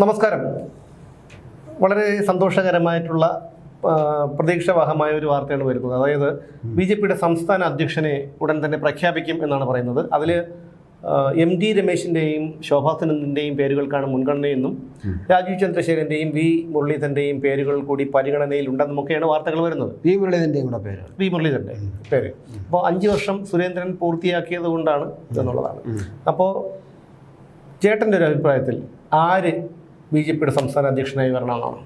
നമസ്കാരം. വളരെ സന്തോഷകരമായിട്ടുള്ള പ്രതീക്ഷാവാഹമായ ഒരു വാർത്തയാണ് വരുന്നത്. അതായത് ബി ജെ പിയുടെ സംസ്ഥാന അധ്യക്ഷനെ ഉടൻ തന്നെ പ്രഖ്യാപിക്കും എന്നാണ് പറയുന്നത്. അതിൽ എം ടി രമേശിന്റെയും ശോഭാസനന്ദന്റെയും പേരുകൾക്കാണ് മുൻഗണനയെന്നും രാജീവ് ചന്ദ്രശേഖരന്റെയും വി മുരളീധരന്റെയും പേരുകൾ കൂടി പരിഗണനയിൽ ഉണ്ടെന്നുമൊക്കെയാണ് വാർത്തകൾ വരുന്നത്. വി മുരളീധരന്റെയും കൂടെ പേര്. വി മുരളീധരന്റെ പേര്. അപ്പോൾ അഞ്ച് വർഷം സുരേന്ദ്രൻ പൂർത്തിയാക്കിയത് കൊണ്ടാണ് എന്നുള്ളതാണ്. അപ്പോൾ ചേട്ടന്റെ ഒരു അഭിപ്രായത്തിൽ ആര് ബി ജെ പിയുടെ സംസ്ഥാന അധ്യക്ഷനായി വരണമെന്നാണ്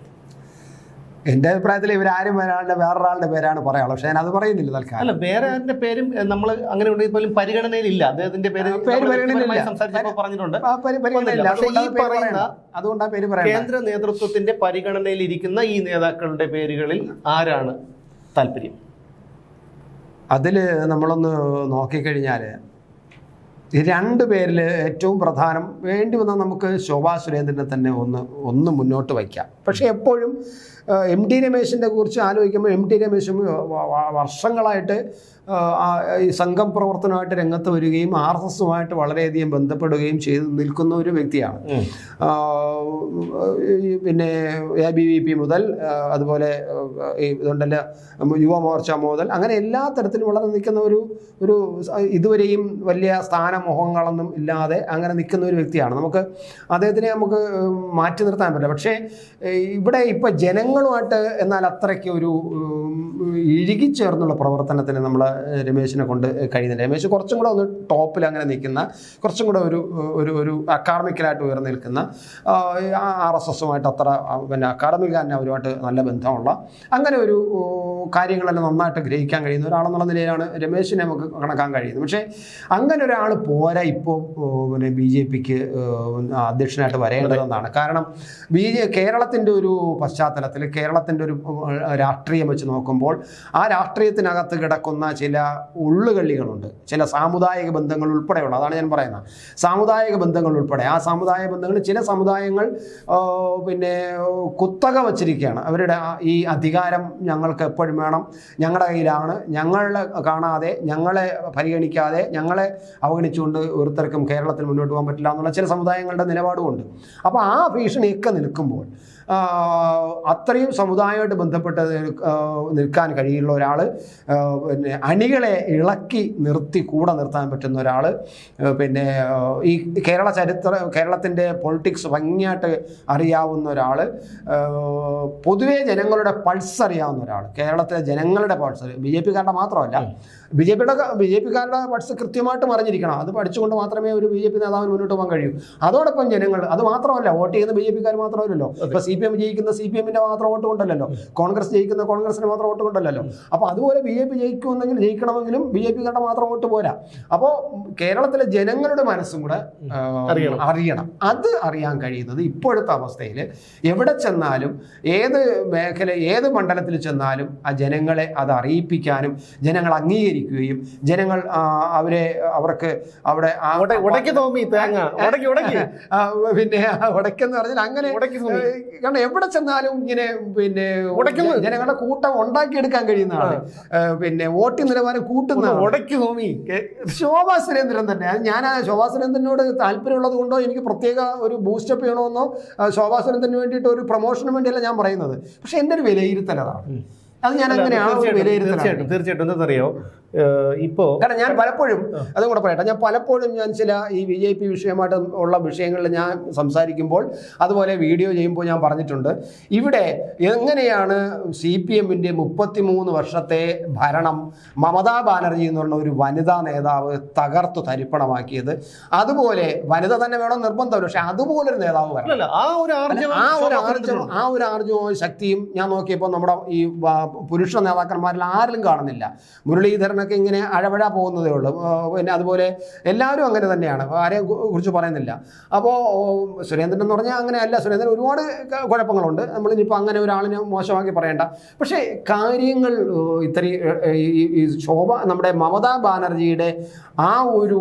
എന്റെ അഭിപ്രായത്തിൽ ഇവരാരും വരാളുടെ വേറൊരാളുടെ പേരാണ് പറയാനുള്ളത്. പക്ഷേ ഞാൻ അത് പറയുന്നില്ല തൽക്കാലം. അല്ല വേറെ ആരുടെ പേരും നമ്മൾ അങ്ങനെ ഉണ്ടെങ്കിൽ പോലും പരിഗണനയിലില്ല. അദ്ദേഹത്തിന്റെ പേര് പറഞ്ഞിട്ടുണ്ട്. അതുകൊണ്ടാണ് പേര് പറയുന്നത് കേന്ദ്ര നേതൃത്വത്തിന്റെ പരിഗണനയിൽ ഇരിക്കുന്ന ഈ നേതാക്കളുടെ പേരുകളിൽ ആരാണ് താല്പര്യം? അതിൽ നമ്മളൊന്ന് നോക്കിക്കഴിഞ്ഞാൽ രണ്ട് പേരിൽ ഏറ്റവും പ്രധാനം വേണ്ടി വന്നാൽ നമുക്ക് ശോഭാ സുരേന്ദ്രനെ തന്നെ ഒന്ന് ഒന്ന് മുന്നോട്ട് വയ്ക്കാം. പക്ഷേ എപ്പോഴും എം ടി രമേശിന്റെ കുറിച്ച് ആലോചിക്കുമ്പോൾ എം ടി രമേശും വർഷങ്ങളായിട്ട് ഈ സംഘം പ്രവർത്തനമായിട്ട് രംഗത്ത് വരികയും ആർ എസ് എസുമായിട്ട് വളരെയധികം ബന്ധപ്പെടുകയും ചെയ്ത് നിൽക്കുന്ന ഒരു വ്യക്തിയാണ്. പിന്നെ എ ബി വി പി മുതൽ അതുപോലെ ഈ ഇതുണ്ടല്ലോ യുവമോർച്ച മുതൽ അങ്ങനെ എല്ലാ തരത്തിലും വളരെ നിൽക്കുന്ന ഒരു ഒരു ഇതുവരെയും വലിയ സ്ഥാനമോഹങ്ങളൊന്നും ഇല്ലാതെ അങ്ങനെ നിൽക്കുന്ന ഒരു വ്യക്തിയാണ്. നമുക്ക് അദ്ദേഹത്തിനെ നമുക്ക് മാറ്റി നിർത്താൻ പറ്റില്ല. പക്ഷേ ഇവിടെ ഇപ്പം ജനങ്ങളുമായിട്ട് എന്നാൽ അത്രയ്ക്ക് ഒരു ഇഴുകിച്ചേർന്നുള്ള പ്രവർത്തനത്തിന് നമ്മൾ രമേശിനെ കൊണ്ട് കഴിയുന്നില്ല. രമേശ് കുറച്ചും കൂടെ ഒന്ന് ടോപ്പിൽ അങ്ങനെ നിൽക്കുന്ന കുറച്ചും കൂടെ ഒരു ഒരു ഒരു അക്കാഡമിക്കലായിട്ട് ഉയർന്നു നിൽക്കുന്ന ആർ എസ് എസുമായിട്ട് അത്ര പിന്നെ അക്കാഡമിക് തന്നെ അവരുമായിട്ട് നല്ല ബന്ധമുള്ള അങ്ങനെ ഒരു കാര്യങ്ങളെല്ലാം നന്നായിട്ട് ഗ്രഹിക്കാൻ കഴിയുന്ന ഒരാളെന്നുള്ള നിലയിലാണ് രമേശിനെ നമുക്ക് കണക്കാൻ കഴിയുന്നത്. പക്ഷേ അങ്ങനെ ഒരാൾ പോരാ ഇപ്പോൾ പിന്നെ ബി ജെ പിക്ക് അധ്യക്ഷനായിട്ട് വരേണ്ടതെന്നാണ്. കാരണം ബി ജെ കേരളത്തിന്റെ ഒരു പശ്ചാത്തലത്തിൽ കേരളത്തിന്റെ ഒരു രാഷ്ട്രീയം വെച്ച് നോക്കുമ്പോൾ ആ രാഷ്ട്രീയത്തിനകത്ത് കിടക്കുന്ന ചില ഉള്ളുകള്ളികളുണ്ട്. ചില സാമുദായിക ബന്ധങ്ങൾ ഉൾപ്പെടെയുള്ള അതാണ് ഞാൻ പറയുന്നത്. സാമുദായിക ബന്ധങ്ങൾ ഉൾപ്പെടെ. ആ സാമുദായിക ബന്ധങ്ങൾ ചില സമുദായങ്ങൾ പിന്നെ കുത്തക വച്ചിരിക്കുകയാണ്. അവരുടെ ഈ അധികാരം ഞങ്ങൾക്ക് എപ്പോഴും വേണം. ഞങ്ങളുടെ കയ്യിലാണ്. ഞങ്ങളെ കാണാതെ ഞങ്ങളെ പരിഗണിക്കാതെ ഞങ്ങളെ അവഗണിച്ചുകൊണ്ട് ഒരുത്തർക്കും കേരളത്തിൽ മുന്നോട്ട് പോകാൻ പറ്റില്ല എന്നുള്ള ചില സമുദായങ്ങളുടെ നിലപാടുമുണ്ട്. അപ്പോൾ ആ ഭീഷണിയൊക്കെ നിൽക്കുമ്പോൾ അത്രയും സമുദായമായിട്ട് ബന്ധപ്പെട്ട് നിൽക്കാൻ കഴിയുള്ള ഒരാൾ പിന്നെ അണികളെ ഇളക്കി നിർത്തി കൂടെ നിർത്താൻ പറ്റുന്ന ഒരാൾ പിന്നെ ഈ കേരള ചരിത്ര കേരളത്തിന്റെ പൊളിറ്റിക്സ് ഭംഗിയായിട്ട് അറിയാവുന്ന ഒരാൾ പൊതുവേ ജനങ്ങളുടെ പൾസ് അറിയാവുന്ന ഒരാൾ കേരളത്തിലെ ജനങ്ങളുടെ പൾസ് ബി ജെ പിക്കാരുടെ മാത്രമല്ല ബി ജെ പിയുടെ ബി ജെ പിക്കാരുടെ പൾസ് കൃത്യമായിട്ട് അറിഞ്ഞിരിക്കണം. അത് പഠിച്ചുകൊണ്ട് മാത്രമേ ഒരു ബി ജെ പി നേതാവിന് മുന്നോട്ട് പോകാൻ കഴിയൂ. അതോടൊപ്പം ജനങ്ങൾ അത് മാത്രമല്ല വോട്ട് ചെയ്യുന്ന ബി ജെ പിക്കാർ മാത്രമല്ലല്ലോ. ഇപ്പൊ സി പി എം ജയിക്കുന്ന സി പി എമ്മിന്റെ മാത്രം വോട്ട് കൊണ്ടല്ലോ കോൺഗ്രസ് ജയിക്കുന്ന കോൺഗ്രസിന് മാത്രം വോട്ട് കൊണ്ടല്ലോ അപ്പോൾ അതുപോലെ ബി ജെ പി ജയിക്കുമെന്നെങ്കിൽ ജയിക്കണമെങ്കിലും ബി ജെ പിക്കാരുടെ മാത്രം വോട്ട് പോരാ. അപ്പോൾ കേരളത്തിലെ ജനങ്ങളുടെ മനസ്സും കൂടെ അറിയണം. അത് അറിയാൻ കഴിയുന്നത് ഇപ്പോഴത്തെ അവസ്ഥയിൽ എവിടെ ചെന്നാലും ഏത് മേഖല ഏത് മണ്ഡലത്തിൽ ചെന്നാലും ആ ജനങ്ങളെ അത് അറിയിപ്പിക്കാനും ജനങ്ങൾ അംഗീകരിക്കുകയും ജനങ്ങൾ അവരെ അവർക്ക് അവിടെ പിന്നെ ഉടക്കെന്ന് പറഞ്ഞാൽ അങ്ങനെ കാരണം എവിടെ ചെന്നാലും ഇങ്ങനെ പിന്നെ. ജനങ്ങളുടെ കൂട്ടം ഉണ്ടാക്കിയെടുക്കാൻ കഴിയുന്നതാണ് ആൾ. പിന്നെ വോട്ട് നിലവാരം കൂട്ടുന്ന ഉടക്കി ശോഭാ സുരേന്ദ്രൻ തന്നെ. അത് ഞാൻ ശോഭാ സുരേന്ദ്രനോട് താല്പര്യമുള്ളത് കൊണ്ടോ എനിക്ക് പ്രത്യേക ഒരു ബൂസ്റ്റപ്പ് ചെയ്യണമെന്നോ ശോഭാ സുരേന്ദ്രന് വേണ്ടിയിട്ട് ഒരു പ്രൊമോഷന് വേണ്ടിയല്ല ഞാൻ പറയുന്നത്. പക്ഷെ എന്റെ ഒരു വിലയിരുത്തൽ അതാണ്. അത് ഞാൻ അങ്ങനെയാണ് തീർച്ചയായിട്ടും തീർച്ചയായിട്ടും എന്താ എന്താണെന്നറിയോ? ഇപ്പോ കാരണം ഞാൻ പലപ്പോഴും അതും കൂടെ പറയട്ടെ. ഞാൻ പലപ്പോഴും ഞാൻ ചില ഈ ബി ജെ പി വിഷയമായിട്ട് ഉള്ള വിഷയങ്ങളിൽ ഞാൻ സംസാരിക്കുമ്പോൾ അതുപോലെ വീഡിയോ ചെയ്യുമ്പോൾ ഞാൻ പറഞ്ഞിട്ടുണ്ട്. ഇവിടെ എങ്ങനെയാണ് സി പി എമ്മിന്റെ മുപ്പത്തിമൂന്ന് വർഷത്തെ ഭരണം മമതാ ബാനർജി എന്ന് പറഞ്ഞ ഒരു വനിതാ നേതാവ് തകർത്തു തരിപ്പണമാക്കിയത്? അതുപോലെ വനിത തന്നെ വേണം നിർബന്ധം പക്ഷെ അതുപോലൊരു നേതാവ് വരണം. ആ ഒരു ആർജവം ആ ഒരു ആർജവം ആ ഒരു ശക്തിയും ഞാൻ നോക്കിയപ്പോൾ നമ്മുടെ ഈ പുരുഷ നേതാക്കന്മാരിൽ ആരിലും കാണുന്നില്ല. മുരളീധരനൊക്കെ ഇങ്ങനെ അഴവഴ പോകുന്നതേ ഉള്ളൂ. പിന്നെ അതുപോലെ എല്ലാവരും അങ്ങനെ തന്നെയാണ്. ആരെ കുറിച്ച് പറയുന്നില്ല. അപ്പോൾ സുരേന്ദ്രൻ എന്ന് പറഞ്ഞാൽ അങ്ങനെ അല്ല. സുരേന്ദ്രൻ ഒരുപാട് കുഴപ്പങ്ങളുണ്ട്. നമ്മളിനിപ്പോൾ അങ്ങനെ ഒരാളിനെ മോശമാക്കി പറയേണ്ട. പക്ഷേ കാര്യങ്ങൾ ഇത്ര ഇത്രയും ഈ ശോഭ നമ്മുടെ മമതാ ബാനർജിയുടെ ആ ഒരു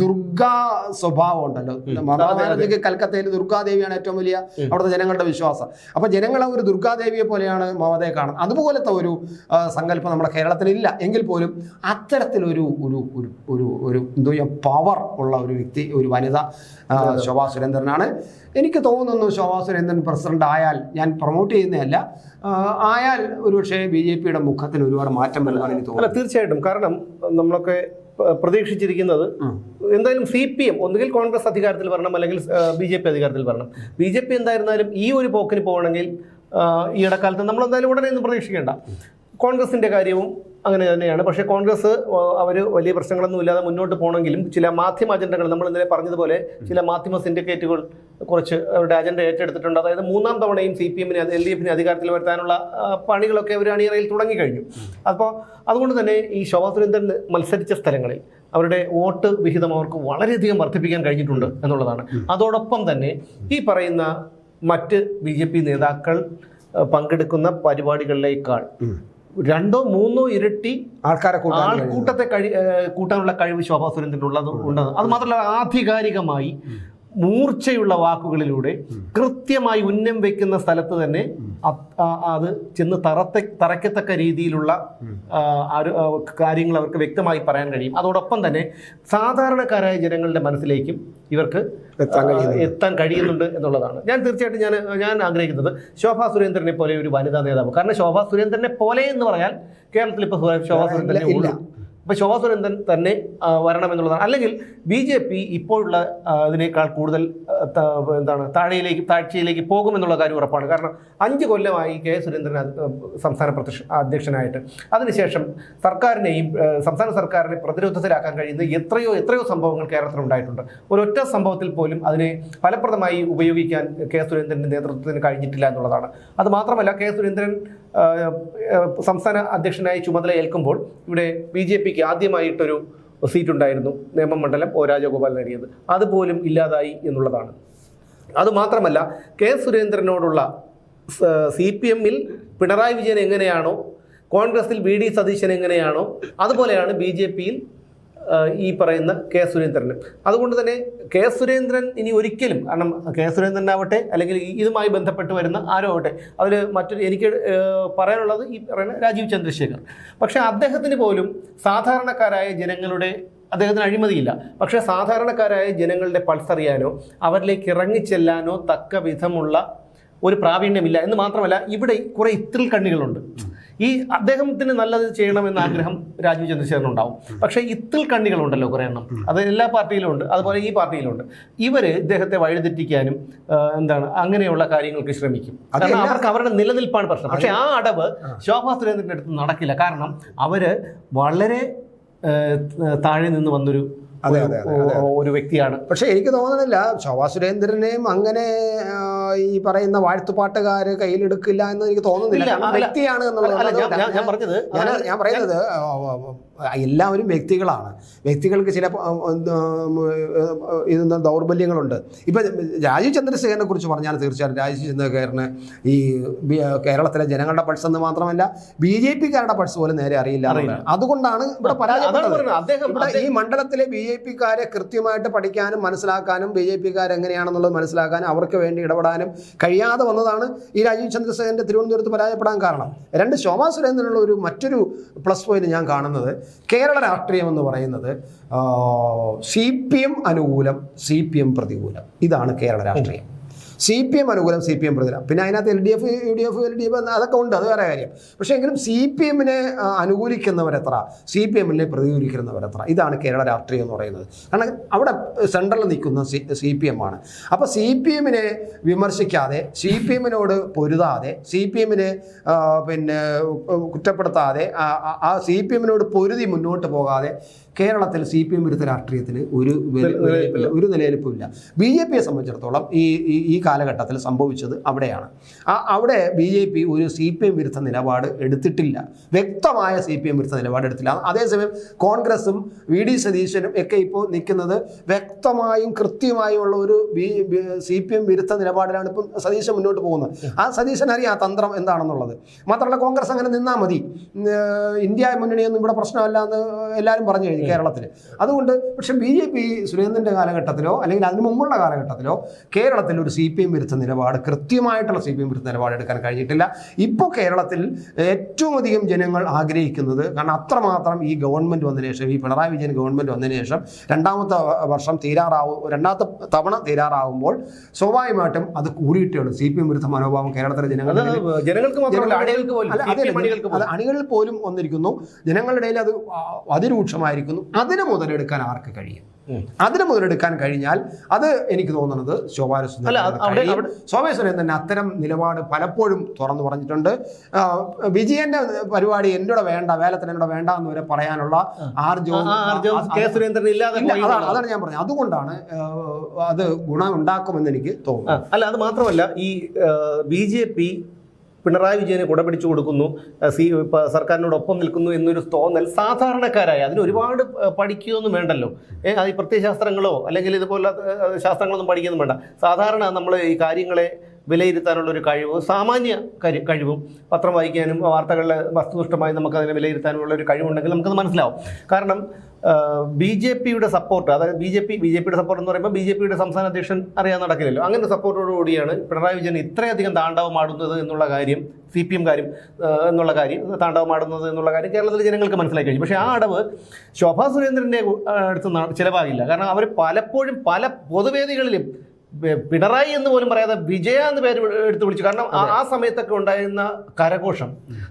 ദുർഗാ സ്വഭാവം ഉണ്ടല്ലോ. മമതാ. ബാനർജിക്ക് കൽക്കത്തയിൽ ദുർഗാദേവിയാണ് ഏറ്റവും വലിയ അവിടുത്തെ ജനങ്ങളുടെ വിശ്വാസം. അപ്പൊ ജനങ്ങളെ ഒരു ദുർഗാദേവിയെ പോലെയാണ് മമതയെ കാണുന്നത്. അതുപോലത്തെ ഒരു സങ്കല്പം നമ്മുടെ കേരളത്തിൽ ഇല്ല എങ്കിൽ പോലും പോലും അത്തരത്തിലൊരു ഒരു ഒരു ഒരു ഒരു എന്തോ പവർ ഉള്ള ഒരു വ്യക്തി ഒരു വനിത ശോഭാ സുരേന്ദ്രനാണ്. എനിക്ക് തോന്നുന്നു ശോഭാ സുരേന്ദ്രൻ പ്രസിഡന്റ് ആയാൽ ഞാൻ പ്രൊമോട്ട് ചെയ്യുന്നതല്ല ആയാൽ ഒരുപക്ഷെ ബി ജെ പിയുടെ മുഖത്തിന് ഒരുപാട് മാറ്റം വരുന്നതാണ് എനിക്ക് അല്ല തോന്നുന്നത്. തീർച്ചയായിട്ടും. കാരണം നമ്മളൊക്കെ പ്രതീക്ഷിച്ചിരിക്കുന്നത് എന്തായാലും സി പി എം ഒന്നുകിൽ കോൺഗ്രസ് അധികാരത്തിൽ വരണം അല്ലെങ്കിൽ ബി ജെ പി അധികാരത്തിൽ വരണം. ബി ജെ പി എന്തായിരുന്നാലും ഈ ഒരു പോക്കിന് പോകണമെങ്കിൽ ഈ ഇടക്കാലത്ത് നമ്മൾ എന്തായാലും ഉടനെ ഒന്നും പ്രതീക്ഷിക്കേണ്ട. കോൺഗ്രസിന്റെ കാര്യവും അങ്ങനെ തന്നെയാണ്. പക്ഷേ കോൺഗ്രസ് അവർ വലിയ പ്രശ്നങ്ങളൊന്നും ഇല്ലാതെ മുന്നോട്ട് പോകണമെങ്കിലും ചില മാധ്യമ അജണ്ടകൾ നമ്മൾ ഇന്നലെ പറഞ്ഞതുപോലെ ചില മാധ്യമ സിൻഡിക്കേറ്റുകൾ കുറച്ച് അവരുടെ അജണ്ട ഏറ്റെടുത്തിട്ടുണ്ട്. അതായത് മൂന്നാം തവണയും സി പി എമ്മിന് എൽ ഡി എഫിന് അധികാരത്തിൽ വരുത്താനുള്ള പണികളൊക്കെ അവർ അണിയറയിൽ തുടങ്ങിക്കഴിഞ്ഞു. അപ്പോൾ അതുകൊണ്ട് തന്നെ ഈ ശോഭാ സുരേന്ദ്രൻ മത്സരിച്ച സ്ഥലങ്ങളിൽ അവരുടെ വോട്ട് വിഹിതം അവർക്ക് വളരെയധികം വർദ്ധിപ്പിക്കാൻ കഴിഞ്ഞിട്ടുണ്ട് എന്നുള്ളതാണ്. അതോടൊപ്പം തന്നെ ഈ പറയുന്ന മറ്റ് ബി നേതാക്കൾ പങ്കെടുക്കുന്ന പരിപാടികളിലേക്കാൾ രണ്ടോ മൂന്നോ ഇരട്ടി ആൾക്കാരെ. ആൾക്കൂട്ടത്തെ കഴി കൂട്ടാനുള്ള കഴിവ് ശോഭാ സുരേന്ദ്രനുള്ളത് ഉള്ളത്. അത് മാത്രമല്ല ആധികാരികമായി മൂർച്ചയുള്ള വാക്കുകളിലൂടെ കൃത്യമായി ഉന്നം വെക്കുന്ന സ്ഥലത്ത് തന്നെ അത് ചെന്ന് തറത്തെ തറയ്ക്കത്തക്ക രീതിയിലുള്ള കാര്യങ്ങൾ അവർക്ക് വ്യക്തമായി പറയാൻ കഴിയും അതോടൊപ്പം തന്നെ സാധാരണക്കാരായ ജനങ്ങളുടെ മനസ്സിലേക്കും ഇവർക്ക് എത്താൻ കഴിയുന്നുണ്ട്. എത്താൻ കഴിയുന്നുണ്ട് എന്നുള്ളതാണ് ഞാൻ തീർച്ചയായിട്ടും ഞാൻ ഞാൻ ആഗ്രഹിക്കുന്നത് ശോഭാ സുരേന്ദ്രനെ പോലെ ഒരു വനിതാ നേതാവ് കാരണം ശോഭാ സുരേന്ദ്രനെ പോലെ എന്ന് പറയാൻ കേരളത്തിൽ ഇപ്പോൾ ശോഭാ സുരേന്ദ്രനെ ഇല്ല. ഇപ്പൊ ശോഭാ സുരേന്ദ്രൻ തന്നെ വരണമെന്നുള്ളതാണ്. അല്ലെങ്കിൽ ബി ജെ പി ഇപ്പോഴുള്ള ഇതിനേക്കാൾ കൂടുതൽ എന്താണ് താഴെയിലേക്ക് താഴ്ചയിലേക്ക് പോകുമെന്നുള്ള കാര്യം ഉറപ്പാണ്. കാരണം അഞ്ച് കൊല്ലമായി കെ സുരേന്ദ്രൻ സംസ്ഥാന പ്രത്യക്ഷ അധ്യക്ഷനായിട്ട്. അതിനുശേഷം സർക്കാരിനെയും സംസ്ഥാന സർക്കാരിനെ പ്രതിരോധത്തിലാക്കാൻ കഴിയുന്ന എത്രയോ എത്രയോ സംഭവങ്ങൾ കേരളത്തിൽ ഉണ്ടായിട്ടുണ്ട്. ഒരൊറ്റ സംഭവത്തിൽ പോലും അതിനെ ഫലപ്രദമായി ഉപയോഗിക്കാൻ കെ സുരേന്ദ്രന്റെ നേതൃത്വത്തിന് കഴിഞ്ഞിട്ടില്ല എന്നുള്ളതാണ്. അത് മാത്രമല്ല കെ സുരേന്ദ്രൻ സംസ്ഥാന അധ്യക്ഷനായി ചുമതല ഏൽക്കുമ്പോൾ ഇവിടെ ബി ജെ പിക്ക് ആദ്യമായിട്ടൊരു സീറ്റ് ഉണ്ടായിരുന്നു നേമം മണ്ഡലം ഒ രാജഗോപാൽ നേടിയത് അതുപോലും ഇല്ലാതായി എന്നുള്ളതാണ്. അതുമാത്രമല്ല കെ സുരേന്ദ്രനോടുള്ള സി പി എമ്മിൽ പിണറായി വിജയൻ എങ്ങനെയാണോ കോൺഗ്രസിൽ വി ഡി സതീശൻ എങ്ങനെയാണോ അതുപോലെയാണ് ബി ജെ പിയിൽ ഈ പറയുന്ന കെ സുരേന്ദ്രന്. അതുകൊണ്ട് തന്നെ കെ സുരേന്ദ്രൻ ഇനി ഒരിക്കലും കാരണം കെ സുരേന്ദ്രനാവട്ടെ അല്ലെങ്കിൽ ഇതുമായി ബന്ധപ്പെട്ട് വരുന്ന ആരോ ആവട്ടെ അതിൽ മറ്റൊരു എനിക്ക് പറയാനുള്ളത് ഈ പറയുന്ന രാജീവ് ചന്ദ്രശേഖർ. പക്ഷേ അദ്ദേഹത്തിന് പോലും സാധാരണക്കാരായ ജനങ്ങളുടെ അദ്ദേഹത്തിന് അഴിമതിയില്ല. പക്ഷേ സാധാരണക്കാരായ ജനങ്ങളുടെ പൾസറിയാനോ അവരിലേക്ക് ഇറങ്ങിച്ചെല്ലാനോ തക്ക വിധമുള്ള ഒരു പ്രാവീണ്യമില്ല. എന്ന് മാത്രമല്ല ഇവിടെ കുറേ ഇത്തിൽ കണ്ണികളുണ്ട്. ഈ അദ്ദേഹത്തിന് നല്ലത് ചെയ്യണമെന്ന ആഗ്രഹം രാജീവ് ചന്ദ്രശേഖരൻ ഉണ്ടാവും. പക്ഷേ ഇത്തിൽ കണ്ണികളുണ്ടല്ലോ കുറേ എണ്ണം. അത് എല്ലാ പാർട്ടിയിലും ഉണ്ട്. അതുപോലെ ഈ പാർട്ടിയിലുണ്ട്. ഇവർ ഇദ്ദേഹത്തെ വഴിതെറ്റിക്കാനും എന്താണ് അങ്ങനെയുള്ള കാര്യങ്ങൾക്ക് ശ്രമിക്കും. കാരണം അവർക്ക് അവരുടെ നിലനിൽപ്പാണ് പ്രശ്നം. പക്ഷേ ആ അടവ് ശോഭാ സുരേന്ദ്രന്റെ അടുത്ത് നടക്കില്ല. കാരണം അവർ വളരെ താഴെ നിന്ന് വന്നൊരു ഒരു- അതെ, അതെ, ഒരു വ്യക്തിയാണ്. പക്ഷെ എനിക്ക് തോന്നണില്ല. ശോഭാ സുരേന്ദ്രനെയും അങ്ങനെ ഈ പറയുന്ന വാഴ്ത്തുപാട്ടുകാര് കയ്യിലെടുക്കില്ല എന്ന് എനിക്ക് തോന്നുന്നില്ല. വ്യക്തിയാണ് എന്നുള്ളത് ഞാൻ-. ഞാൻ- ഞാൻ പറഞ്ഞത് ഞാൻ പറയുന്നത് എല്ലാവരും വ്യക്തികളാണ്. വ്യക്തികൾക്ക് ചില ആ, ദൗർബല്യങ്ങളുണ്ട്. ഇപ്പം രാജീവ് ചന്ദ്രശേഖരനെ കുറിച്ച് പറഞ്ഞാൽ തീർച്ചയായിട്ടും രാജീവ് ചന്ദ്രശേഖരന് ഈ കേരളത്തിലെ ജനങ്ങളുടെ പൾസ് എന്ന് മാത്രമല്ല ബി ജെ പിക്കാരുടെ പൾസ് പോലും നേരെ അറിയില്ല. അതുകൊണ്ടാണ് ഇവിടെ പരാജയപ്പെട്ടത്. ഈ മണ്ഡലത്തിലെ ബി ജെ പിക്കാരെ കൃത്യമായിട്ട് പഠിക്കാനും മനസ്സിലാക്കാനും ബി ജെ പിക്കാർ എങ്ങനെയാണെന്നുള്ളത് മനസ്സിലാക്കാനും അവർക്ക് വേണ്ടി ഇടപെടാനും കഴിയാതെ വന്നതാണ് ഈ രാജീവ് ചന്ദ്രശേഖരന്റെ തിരുവനന്തപുരത്ത് പരാജയപ്പെടാൻ കാരണം. രണ്ട് ശോഭാ സുരേന്ദ്രനുള്ള ഒരു മറ്റൊരു പ്ലസ് പോയിന്റ് ഞാൻ കാണുന്നത് കേരള രാഷ്ട്രീയം എന്ന് പറയുന്നത് സി പി എം അനുകൂലം സി പി എം പ്രതികൂലം. ഇതാണ് കേരള രാഷ്ട്രീയം. സി പി എം അനുകൂലം സി പി എം പ്രതിരാം പിന്നെ അതിനകത്ത് L D F U D F L D F അതൊക്കെ ഉണ്ട് അത് വേറെ കാര്യം. പക്ഷേ എങ്കിലും സി പി എമ്മിനെ അനുകൂലിക്കുന്നവരെത്ര? സി പി എമ്മിനെ പ്രതികൂലിക്കുന്നവരെത്ര? ഇതാണ് കേരള രാഷ്ട്രീയം എന്ന് പറയുന്നത്. കാരണം അവിടെ സെൻട്രലിൽ നിൽക്കുന്ന സി സി പി എം ആണ്. അപ്പോൾ സി പി എമ്മിനെ വിമർശിക്കാതെ സി പി എമ്മിനോട് പൊരുതാതെ സി പി എമ്മിനെ പിന്നെ കുറ്റപ്പെടുത്താതെ ആ- സി പി എമ്മിനോട് പൊരുതി മുന്നോട്ട് പോകാതെ കേരളത്തിൽ സി പി എം വിരുദ്ധ രാഷ്ട്രീയത്തിന് ഒരു ഒരു നിലനിൽപ്പില്ല ബി ജെ പിയെ സംബന്ധിച്ചിടത്തോളം ഈ ഈ- കാലഘട്ടത്തിൽ സംഭവിച്ചത് അവിടെയാണ്. ആ അവിടെ ബി ജെ പി ഒരു സി പി എം വിരുദ്ധ നിലപാട് എടുത്തിട്ടില്ല. വ്യക്തമായ സി പി എം വിരുദ്ധ നിലപാട് എടുത്തില്ല. അതേസമയം കോൺഗ്രസും വി ഡി സതീശനും ഒക്കെ ഇപ്പോൾ നിൽക്കുന്നത് വ്യക്തമായും കൃത്യമായും ഉള്ള ഒരു ബി സി പി എം വിരുദ്ധ നിലപാടിലാണ് ഇപ്പം സതീശൻ മുന്നോട്ട് പോകുന്നത്. ആ സതീശൻ അറിയാം ആ തന്ത്രം എന്താണെന്നുള്ളത്. മാത്രമല്ല കോൺഗ്രസ് അങ്ങനെ നിന്നാൽ മതി. ഇന്ത്യ മുന്നണിയൊന്നും ഇവിടെ പ്രശ്നമല്ല എന്ന് എല്ലാവരും പറഞ്ഞു കഴിഞ്ഞു. കേരളത്തിൽ അതുകൊണ്ട് പക്ഷേ ബി ജെ പി സുരേന്ദ്രന്റെ കാലഘട്ടത്തിലോ അല്ലെങ്കിൽ അതിന് മുമ്പുള്ള കാലഘട്ടത്തിലോ കേരളത്തിൽ ഒരു സി പി എം വിരുദ്ധ നിലപാട് കൃത്യമായിട്ടുള്ള സി പി എം വിരുദ്ധ നിലപാട് എടുക്കാൻ കഴിഞ്ഞിട്ടില്ല. ഇപ്പോൾ കേരളത്തിൽ ഏറ്റവും അധികം ജനങ്ങൾ ആഗ്രഹിക്കുന്നത് കാരണം അത്രമാത്രം ഈ ഗവൺമെന്റ് വന്നതിന് ശേഷം ഈ പിണറായി വിജയൻ ഗവൺമെന്റ് വന്നതിന് ശേഷം രണ്ടാമത്തെ വർഷം തീരാറാവും രണ്ടാമത്തെ തവണ തീരാറാവുമ്പോൾ സ്വാഭാവികമായിട്ടും അത് കൂടിയിട്ടുള്ളൂ സി പി എം വിരുദ്ധ മനോഭാവം കേരളത്തിലെ ജനങ്ങൾ ജനങ്ങൾക്ക് അണികളിൽ പോലും വന്നിരിക്കുന്നു. ജനങ്ങളുടെ ഇടയിൽ അത് ആ, അതിരൂക്ഷമായിരിക്കുന്നു അതിന് മുതലെടുക്കാൻ ആർക്ക് കഴിയും. അതിന് മുതലെടുക്കാൻ കഴിഞ്ഞാൽ അത് എനിക്ക് തോന്നുന്നത് ശോഭാ അല്ല, സുരേന്ദ്രന് അത് അവിടെ- ശോഭാ സുരേന്ദ്രൻ അത്തരം നിലപാട് പലപ്പോഴും തുറന്നു പറഞ്ഞിട്ടുണ്ട്. വിജയന്റെ പരിപാടി എന്നോട് വേണ്ട വേലത്തിന് എന്നോട് വേണ്ട എന്ന് വരെ പറയാനുള്ള ആർജവും അതാണ് ഞാൻ പറഞ്ഞത്. അതുകൊണ്ടാണ് അത് ഗുണം ഉണ്ടാക്കുമെന്ന് എനിക്ക് തോന്നുന്നു അല്ല അത് മാത്രമല്ല ഈ ബി ജെ പി പിണറായി വിജയനെ കുടപിടിച്ചു കൊടുക്കുന്നു. സി സർക്കാരിനോടൊപ്പം നിൽക്കുന്നു എന്നൊരു തോന്നൽ സാധാരണക്കാരായ. അതിന് ഒരുപാട് പഠിക്കുകയൊന്നും വേണ്ടല്ലോ. ഏഹ് അത് പ്രത്യയശാസ്ത്രങ്ങളോ അല്ലെങ്കിൽ ഇതുപോലെ ശാസ്ത്രങ്ങളൊന്നും പഠിക്കുകയൊന്നും വേണ്ട. സാധാരണ നമ്മൾ ഈ കാര്യങ്ങളെ വിലയിരുത്താനുള്ള ഒരു കഴിവ് സാമാന്യ കഴിവും പത്രം വായിക്കാനും വാർത്തകളിലെ വസ്തുനിഷ്ഠമായി നമുക്കതിനെ വിലയിരുത്താനുള്ള ഒരു കഴിവുണ്ടെങ്കിൽ നമുക്കത് മനസ്സിലാവും. കാരണം ബി ജെ പിയുടെ സപ്പോർട്ട് അതായത് B J P B J പിയുടെ സപ്പോർട്ട് എന്ന് പറയുമ്പോൾ ബി ജെ പിയുടെ സംസ്ഥാന അധ്യക്ഷൻ അറിയാൻ നടക്കില്ലല്ലോ. അങ്ങനെ സപ്പോർട്ടോടുകൂടിയാണ് പിണറായി വിജയൻ ഇത്രയധികം താണ്ഡവമാടുന്നത് എന്നുള്ള കാര്യം സി പി എം കാര്യം എന്നുള്ള കാര്യം താണ്ഡവമാടുന്നത് എന്നുള്ള കാര്യം കേരളത്തിലെ ജനങ്ങൾക്ക് മനസ്സിലാക്കി കഴിഞ്ഞു. പക്ഷേ ആ അടവ് ശോഭാ സുരേന്ദ്രന്റെ അടുത്ത് ചിലവാകില്ല. കാരണം അവർ പലപ്പോഴും പല പൊതുവേദികളിലും പിണറായി എന്ന് പോലും പറയാതെ വിജയ എന്ന് പേര് എടുത്ത് വിളിച്ചു. കാരണം ആ- സമയത്തൊക്കെ ഉണ്ടായിരുന്ന കരഘോഷം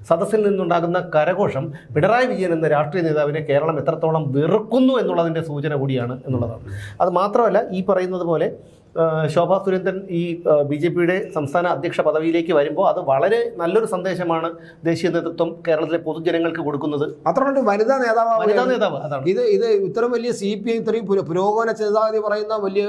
സദസ്സിൽ നിന്നുണ്ടാകുന്ന കരഘോഷം പിണറായി വിജയൻ എന്ന രാഷ്ട്രീയ നേതാവിനെ കേരളം എത്രത്തോളം വെറുക്കുന്നു എന്നുള്ളതിന്റെ സൂചന കൂടിയാണ് എന്നുള്ളതാണ്. അത് മാത്രമല്ല ഈ പറയുന്നത് പോലെ ശോഭാ സുരേന്ദ്രൻ ഈ ബി ജെ പിയുടെ സംസ്ഥാന അധ്യക്ഷ പദവിയിലേക്ക് വരുമ്പോൾ അത് വളരെ നല്ലൊരു സന്ദേശമാണ് ദേശീയ നേതൃത്വം കേരളത്തിലെ പൊതുജനങ്ങൾക്ക് കൊടുക്കുന്നത്. മാത്രമല്ല വനിതാ നേതാവ് വനിതാ നേതാവ് അതാണ്. ഇത് ഇത് ഇത്രയും വലിയ സി പി ഐ ഇത്രയും പുരോഗമന ചിന്താഗതി പറയുന്ന വലിയ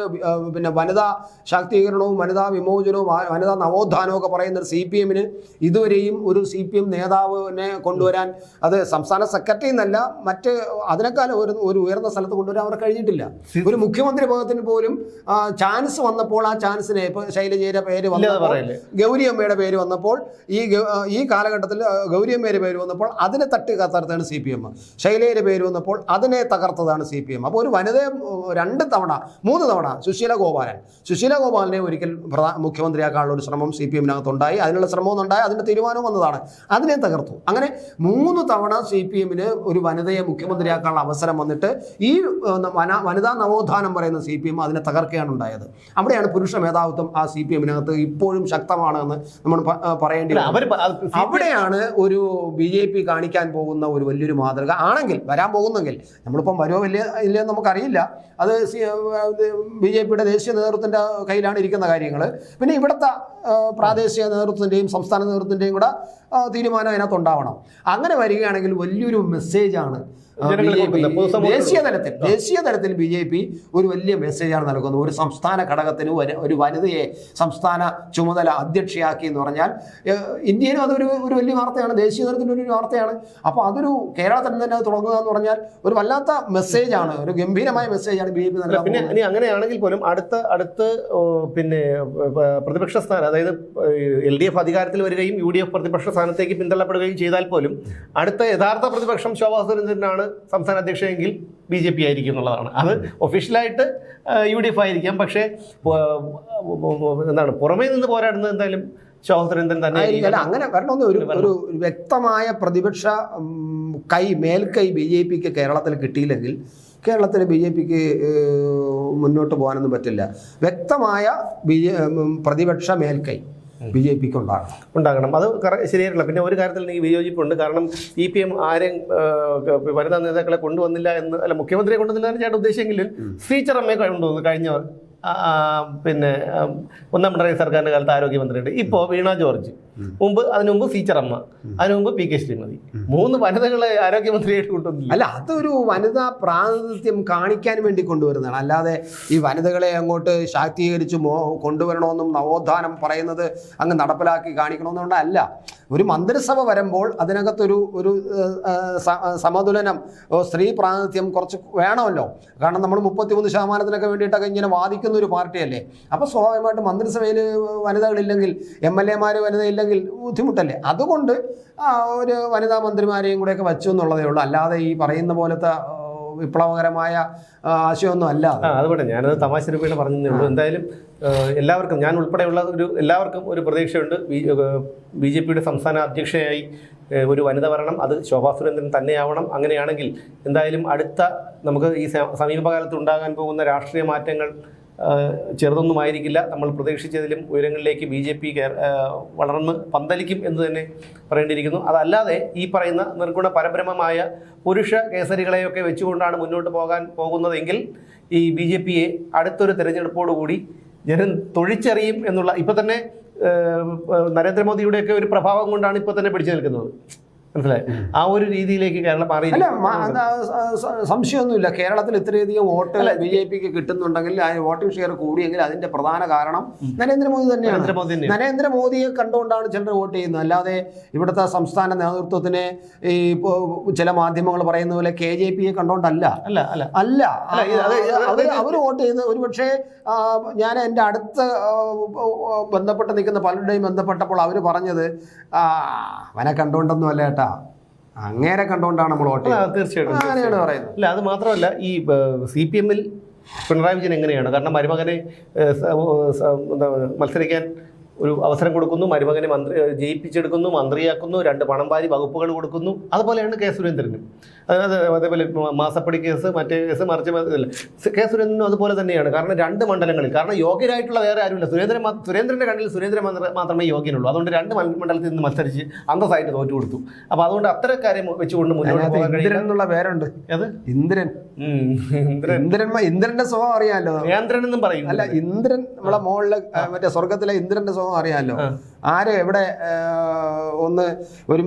പിന്നെ വനിതാ ശാക്തീകരണവും വനിതാ വിമോചനവും വനിതാ നവോത്ഥാനവും ഒക്കെ പറയുന്ന സി പി എമ്മിന് ഇതുവരെയും ഒരു സി പി എം നേതാവിനെ കൊണ്ടുവരാൻ അത് സംസ്ഥാന സെക്രട്ടറി എന്നല്ല മറ്റ് അതിനേക്കാൾ ഒരു ഒരു ഉയർന്ന സ്ഥലത്ത് കൊണ്ടുവരാൻ അവർ കഴിഞ്ഞിട്ടില്ല. ഒരു മുഖ്യമന്ത്രി പദത്തിന് പോലും ആ, ചാൻസ് വന്നപ്പോൾ ആ ചാൻസിനെ ഇപ്പൊ ശൈലജയുടെ പേര് വന്നപ്പോൾ ഗൗരിയമ്മയുടെ പേര് വന്നപ്പോൾ ഈ ഈ കാലഘട്ടത്തിൽ ഗൗരിയമ്മയുടെ പേര് വന്നപ്പോൾ അതിനെ തട്ടി തകർത്താണ് സി പി എം. ശൈലയുടെ പേര് വന്നപ്പോൾ അതിനെ തകർത്തതാണ് സി പി എം. അപ്പോൾ ഒരു വനിതയെ രണ്ട് തവണ മൂന്ന് തവണ സുശീല ഗോപാലൻ. സുശീല ഗോപാലിനെ ഒരിക്കൽ പ്രധാന മുഖ്യമന്ത്രിയാക്കാനുള്ള ഒരു ശ്രമം സി പി എമ്മിനകത്തുണ്ടായി. അതിനുള്ള ശ്രമവും ഉണ്ടായി. അതിന്റെ തീരുമാനവും വന്നതാണ്. അതിനെ തകർത്തു. അങ്ങനെ മൂന്ന് തവണ സി പി എമ്മിന് ഒരു വനിതയെ മുഖ്യമന്ത്രിയാക്കാനുള്ള അവസരം വന്നിട്ട് ഈ വന- വനിതാ നവോത്ഥാനം പറയുന്ന സി പി എം അതിനെ തകർക്കുകയാണ് ഉണ്ടായത്. അവിടെയാണ് പുരുഷ മേധാവിത്വം ആ സി പി എമ്മിനകത്ത് ഇപ്പോഴും ശക്തമാണ് എന്ന് നമ്മൾ പറയേണ്ടി അവിടെയാണ് ഒരു ബി ജെ പി കാണിക്കാൻ പോകുന്ന ഒരു വലിയൊരു മാതൃക. ആണെങ്കിൽ വരാൻ പോകുന്നെങ്കിൽ നമ്മളിപ്പം വരുമോ വലിയ ഇല്ലയെന്ന് നമുക്കറിയില്ല. അത് ബി ജെ പിയുടെ ദേശീയ നേതൃത്വത്തിന്റെ കയ്യിലാണ് ഇരിക്കുന്ന കാര്യങ്ങൾ പിന്നെ ഇവിടുത്തെ പ്രാദേശിക നേതൃത്വത്തിന്റെയും സംസ്ഥാന നേതൃത്വത്തിന്റെയും കൂടെ തീരുമാനം അതിനകത്ത് ഉണ്ടാവണം അങ്ങനെ വരികയാണെങ്കിൽ വലിയൊരു മെസ്സേജാണ് ദേശീയ തലത്തിൽ ദേശീയ തലത്തിൽ ബി ജെ പി ഒരു വലിയ മെസ്സേജാണ് നൽകുന്നത്. ഒരു സംസ്ഥാന ഘടകത്തിന് ഒരു- വനിതയെ സംസ്ഥാന ചുമതല അധ്യക്ഷയാക്കി എന്ന് പറഞ്ഞാൽ ഇന്ത്യയിലും അതൊരു ഒരു വലിയ വാർത്തയാണ്. ദേശീയ തലത്തിൽ ഒരു വാർത്തയാണ്. അപ്പോൾ അതൊരു കേരളത്തിൽ തന്നെ അത് തുടങ്ങുക എന്ന് പറഞ്ഞാൽ ഒരു വല്ലാത്ത മെസ്സേജാണ് ഒരു ഗംഭീരമായ മെസ്സേജാണ് ബി ജെ പി നൽകുന്നത് പിന്നെ ഇനി അങ്ങനെയാണെങ്കിൽ പോലും അടുത്ത അടുത്ത് പിന്നെ പ്രതിപക്ഷ സ്ഥാനം അതായത് എൽ ഡി എഫ് അധികാരത്തിൽ വരികയും യു ഡി എഫ് പ്രതിപക്ഷ സ്ഥാനത്തേക്ക് പിന്തള്ളപ്പെടുകയും ചെയ്താൽ പോലും അടുത്ത യഥാർത്ഥ പ്രതിപക്ഷം ശോഭാ സുരേന്ദ്രനാണ് സംസ്ഥാന അധ്യക്ഷയെങ്കിൽ ബി ജെ പി ആയിരിക്കും എന്നുള്ളതാണ്. അത് ഒഫീഷ്യലായിട്ട് യു ഡി എഫ് ആയിരിക്കാം. പക്ഷേ എന്താണ് പുറമേ നിന്ന് പോരാടുന്നത് എന്തായാലും ശോഭാ തന്നെ. അല്ല അങ്ങനെ കാരണം ഒരു ഒരു ഒരു വ്യക്തമായ പ്രതിപക്ഷ കൈ മേൽക്കൈ ബി ജെ പിക്ക് കേരളത്തിൽ കിട്ടിയില്ലെങ്കിൽ കേരളത്തിൽ ബി ജെ പിക്ക് മുന്നോട്ട് പോകാനൊന്നും പറ്റില്ല. വ്യക്തമായ ബി പ്രതിപക്ഷ മേൽക്കൈ. ബി ജെ പിക്ക് ഉണ്ടാകണം. ഉണ്ടാകണം അത് ശരിയായിട്ടില്ല. പിന്നെ ഒരു കാര്യത്തിൽ എനിക്ക് വിയോജിപ്പുണ്ട്. കാരണം ഇ പി എം ആരെയും വനിതാ നേതാക്കളെ കൊണ്ടുവന്നില്ല എന്ന് അല്ല മുഖ്യമന്ത്രിയെ കൊണ്ടുവന്നില്ല എന്ന് ചേട്ടൻ ഉദ്ദേശിച്ചെങ്കിലും ശ്രീചറമ്മയെ കൊണ്ടുവന്നു കഴിഞ്ഞ പിന്നെ ഒന്നാം പിണറായി സർക്കാരിന്റെ കാലത്ത് ആരോഗ്യമന്ത്രിയുണ്ട്. ഇപ്പോൾ വീണ ജോർജ്. മുമ്പ് അതിനു മുമ്പ് സീച്ചറമ്മ അതിനു മുമ്പ് പി കെ ശ്രീമതി മൂന്ന് വനിതകളെ ആരോഗ്യമന്ത്രിയായിട്ട് കൊണ്ടുവന്നില്ല. അല്ല അതൊരു വനിതാ പ്രാതിനിധ്യം കാണിക്കാൻ വേണ്ടി കൊണ്ടുവരുന്നതാണ്. അല്ലാതെ ഈ വനിതകളെ അങ്ങോട്ട് ശാക്തീകരിച്ച് മോ കൊണ്ടുവരണമെന്നും നവോത്ഥാനം പറയുന്നത് അങ്ങ് നടപ്പിലാക്കി കാണിക്കണമെന്നുകൊണ്ടല്ല ഒരു മന്ത്രിസഭ വരുമ്പോൾ അതിനകത്തൊരു ഒരു സ- സമതുലനം സ്ത്രീ പ്രാതിനിധ്യം കുറച്ച് വേണമല്ലോ. കാരണം നമ്മൾ മുപ്പത്തിമൂന്ന് ശതമാനത്തിനൊക്കെ വേണ്ടിയിട്ടൊക്കെ ഇങ്ങനെ വാദിക്കുന്ന ഒരു പാർട്ടിയല്ലേ. അപ്പോൾ സ്വാഭാവികമായിട്ട് മന്ത്രിസഭയിൽ വനിതകളില്ലെങ്കിൽ എം എൽ എമാർ വനിതയില്ലെങ്കിൽ ബുദ്ധിമുട്ടല്ലേ? അതുകൊണ്ട് ഒരു വനിതാ മന്ത്രിമാരെയും കൂടെയൊക്കെ വച്ചു എന്നുള്ളതേ ഉള്ളൂ. അല്ലാതെ ഈ പറയുന്ന പോലത്തെ വിപ്ലവകരമായ ആശയമൊന്നും അല്ല അതുപോലെ ഞാനത് തമാശ രൂപേണ പറഞ്ഞതേ ഉള്ളൂ. എന്തായാലും എല്ലാവർക്കും ഞാൻ ഉൾപ്പെടെയുള്ള ഒരു എല്ലാവർക്കും ഒരു പ്രതീക്ഷയുണ്ട്. ബി ജെ പിയുടെ സംസ്ഥാന അധ്യക്ഷയായി ഒരു വനിത വരണം. അത് ശോഭാ സുരേന്ദ്രൻ തന്നെയാവണം. അങ്ങനെയാണെങ്കിൽ എന്തായാലും അടുത്ത നമുക്ക് ഈ സമീപകാലത്ത് ഉണ്ടാകാൻ പോകുന്ന രാഷ്ട്രീയ മാറ്റങ്ങൾ ചെറുതൊന്നുമായിരിക്കില്ല. നമ്മൾ പ്രതീക്ഷിച്ചതിലും ഉയരങ്ങളിലേക്ക് ബി ജെ പി വളർന്ന് പന്തലിക്കും എന്ന് തന്നെ പറയേണ്ടിയിരിക്കുന്നു. അതല്ലാതെ ഈ പറയുന്ന നിർഗുണ പരബ്രഹ്മമായ പുരുഷ കേസരികളെയൊക്കെ വെച്ചുകൊണ്ടാണ് മുന്നോട്ട് പോകാൻ പോകുന്നതെങ്കിൽ ഈ ബി ജെ പിയെ അടുത്തൊരു തെരഞ്ഞെടുപ്പോടുകൂടി ജനം തൊഴിച്ചറിയും എന്നുള്ള ഇപ്പം തന്നെ നരേന്ദ്രമോദിയുടെയൊക്കെ ഒരു പ്രഭാവം കൊണ്ടാണ് ഇപ്പോൾ തന്നെ പിടിച്ചു നിൽക്കുന്നത്. മനസ്സിലായി? ആ ഒരു രീതിയിലേക്ക് കേരളം അല്ല മാറിയിരിക്കുന്നു മ- അത് സ- സ- സംശയമൊന്നുമില്ല. കേരളത്തിൽ ഇത്രയധികം വോട്ട് ബി ജെ പിക്ക് കിട്ടുന്നുണ്ടെങ്കിൽ ആ വോട്ടിംഗ് ഷെയർ കൂടിയെങ്കിൽ അതിന്റെ പ്രധാന കാരണം നരേന്ദ്രമോദി തന്നെയാണ്. നരേന്ദ്രമോദി തന്നെയാണ്. നരേന്ദ്രമോദിയെ കണ്ടുകൊണ്ടാണ് ചിലർ വോട്ട് ചെയ്യുന്നത്. അല്ലാതെ ഇവിടുത്തെ സംസ്ഥാന നേതൃത്വത്തിന് ഈ ചില മാധ്യമങ്ങൾ പറയുന്ന പോലെ കെ ജെ പിയെ കണ്ടുകൊണ്ടല്ല. അല്ല അല്ല. അല്ല. അവർ അവർ വോട്ട് ചെയ്യുന്നത് ഒരുപക്ഷെ ഞാൻ എന്റെ അടുത്ത് ബന്ധപ്പെട്ട് നിൽക്കുന്ന പലരുടെയും ബന്ധപ്പെട്ടപ്പോൾ അവർ പറഞ്ഞത് അവനെ കണ്ടുകൊണ്ടൊന്നും അല്ല കേട്ടാ അങ്ങേരെ കണ്ടുകൊണ്ടാണ് നമ്മൾ വോട്ട് തീർച്ചയായിട്ടും അങ്ങനെയാണ് പറയുന്നത്. അല്ല അത് മാത്രമല്ല ഈ സി പി എമ്മിൽ പിണറായി വിജയൻ എങ്ങനെയാണ്? കാരണം മരുമകനെ എന്താ മത്സരിക്കാൻ ഒരു അവസരം കൊടുക്കുന്നു മരുമകനെ മന്ത്രി ജയിപ്പിച്ചെടുക്കുന്നു മന്ത്രിയാക്കുന്നു രണ്ട് പണം വാരി വകുപ്പുകൾ കൊടുക്കുന്നു. അതുപോലെയാണ് കെ സുരേന്ദ്രനും. അതായത് അതേപോലെ മാസപ്പടി കേസ് മറ്റേ കേസ് മറിച്ച് കെ സുരേന്ദ്രനും അതുപോലെ തന്നെയാണ്. കാരണം രണ്ട് മണ്ഡലങ്ങളിൽ കാരണം യോഗ്യരായിട്ടുള്ള വേറെ ആരുമില്ല. സുരേന്ദ്രൻ സുരേന്ദ്രന്റെ സുരേന്ദ്രന്റെ കണ്ണിൽ സുരേന്ദ്രൻ മാത്രമേ യോഗ്യനുള്ളൂ. അതുകൊണ്ട് രണ്ട് മണ്ഡലത്തിൽ നിന്ന് മത്സരിച്ച് അന്തസ്സായിട്ട് തോറ്റു കൊടുത്തു അപ്പോൾ അതുകൊണ്ട് അത്തരക്കാരെ വെച്ചുകൊണ്ട് മുന്നോട്ട് പോകാൻ കഴിയും എന്നുള്ള പേരുണ്ട്. അത് ഇന്ദ്രൻ. ഇന്ദ്രൻ. ഇന്ദ്രൻ ഇന്ദ്രന്റെ സ്വഭാവം അറിയാലോ? ഇന്ദ്രൻ എന്നും പറയും. അല്ല ഇന്ദ്രൻ നമ്മളെ മോളിൽ മറ്റേ സ്വർഗത്തിലെ ഇന്ദ്രന്റെ സ്വഭാവം അറിയാലോ. ആര് എവിടെ ഒന്ന് ഒരു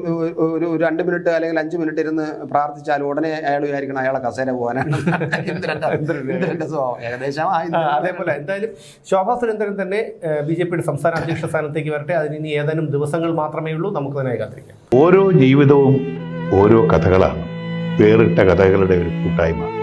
ഒരു- രണ്ട് മിനിറ്റ് അല്ലെങ്കിൽ അഞ്ച് മിനിറ്റ് ഇരുന്ന് പ്രാർത്ഥിച്ചാൽ ഉടനെ അയാൾ വിചാരിക്കണം അയാളെ കസേര പോകാനാണ്. ഇന്ദ്രന്റെ ഇന്ദ്രന്റെ. സ്വഭാവം. ഏകദേശം അതേപോലെ. എന്തായാലും ശോഭാ സുരേന്ദ്രൻ തന്നെ ബി ജെ പിയുടെ സംസ്ഥാന അധ്യക്ഷ സ്ഥാനത്തേക്ക് വരട്ടെ. അതിന് ഇനി ഏതാനും ദിവസങ്ങൾ മാത്രമേ ഉള്ളൂ. നമുക്ക് തന്നെ കാത്തിരിക്കാം. ഓരോ ജീവിതവും ഓരോ കഥകളാണ്. വേറിട്ട കഥകളുടെ ഒരു കൂട്ടായ്മ.